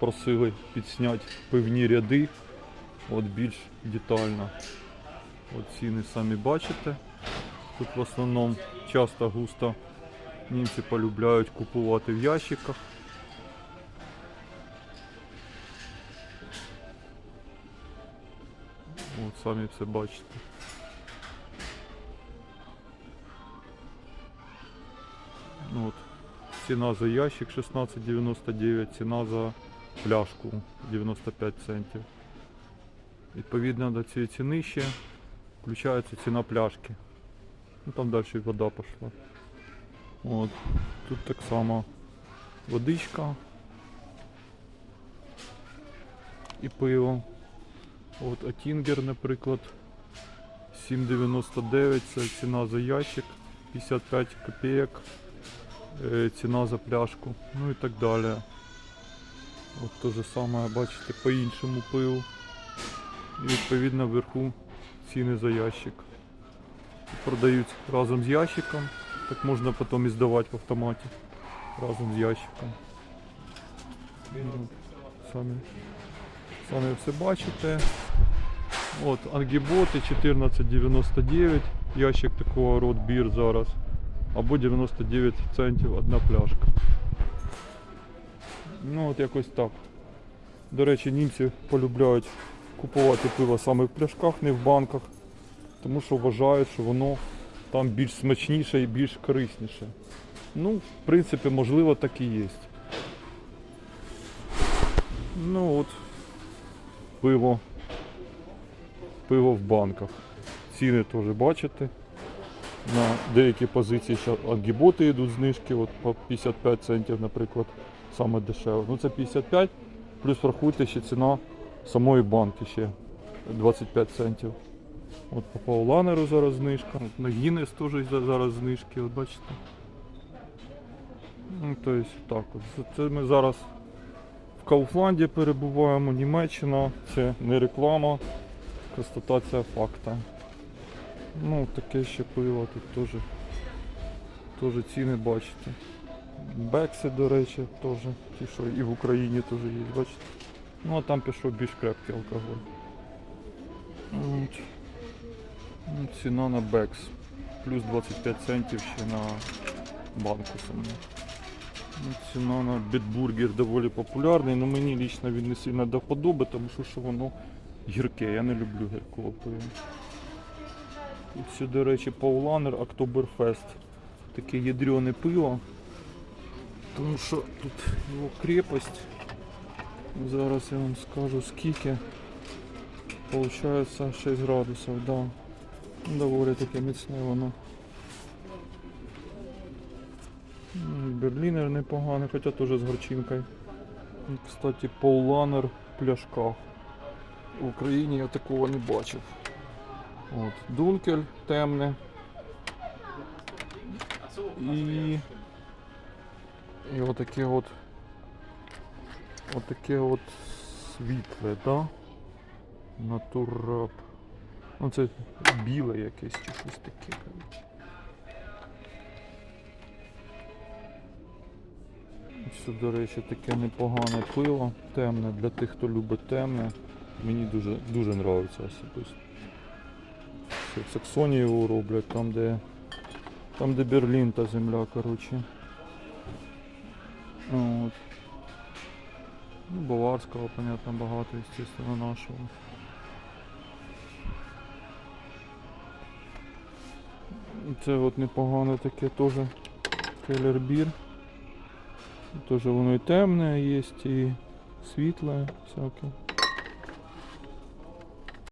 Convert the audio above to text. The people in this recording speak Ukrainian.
просили підсняти певні ряди, от більш детально. От ціни самі бачите. Тут в основному часто густо німці полюбляють купувати в ящиках. От самі все бачите. Ну, от, ціна за ящик 16,99, ціна за пляшку 95 центів. Відповідно до цієї ціни ще включається ціна пляшки. Ну там далі вода пішла. От. Тут так само водичка і пиво. От Атінгер, наприклад, 7,99 це ціна за ящик, 55 копійок е, ціна за пляшку, ну і так далі. От те же саме, бачите, по іншому пиву. І відповідно вверху ціни за ящик. Продають разом з ящиком, так можна потім і здавати в автоматі разом з ящиком. Ну, Самі, самі все бачите. От, ангіботи 14,99, ящик такого рот бір зараз. Або 99 центів одна пляшка. Ну от якось так. До речі, німці полюбляють купувати пиво саме в пляшках, не в банках, тому що вважають, що воно там більш смачніше і більш корисніше. Ну, в принципі, можливо, так і є. Ну от, пиво. Пиво в банках. Ціни теж бачите. На деякі позиції ще агіботи йдуть знижки, от по 55 центів, наприклад, саме дешево. Ну це 55, плюс рахуйте ще ціна самої банки ще 25 центів. От по Пауланеру зараз знижка. От на Гіннес теж зараз знижки, от бачите. Ну, тобто так от. Це ми зараз в Кауфланді перебуваємо, Німеччина, це не реклама, констатація факта. Ну, таке ще пиво тут теж. Теж ціни бачите. Бекси, до речі, теж. Ті, що і в Україні теж є, бачите. Ну а там пішов більш крепкий алкоголь. От. Ну, ціна на Бекс. Плюс 25 центів ще на банку саму. Ну, Ціна на бітбургер доволі популярний, але мені лічно він не сильно до вподоби, тому що, що воно гірке. Я не люблю гіркого пива. Ще, до речі, Пауланер Октоберфест. Таке ядрене пиво. Тому що тут його крепость. Зараз я вам скажу скільки. Получається 6 градусів, да. Доволі таке міцне воно. Берлінер непоганий, хоча теж з горчинкою. Кстати, Пауланер в пляшках. В Україні я такого не бачив. От, Дункель темне. І, і отаке от отаке от світле, да? Натурап. Ну це біле якесь чи щось таке. Ось, до речі, таке непогане пиво, темне, для тих, хто любить темне. Мені дуже дуже подобається особисто. В Саксонії його роблять, там де, там де Берлін та земля, коротше. От. Ну, Баварського, понятно, багато, естественно, нашого. Це от непогане таке теж келербір. Теж воно і темне є, і світле всяке.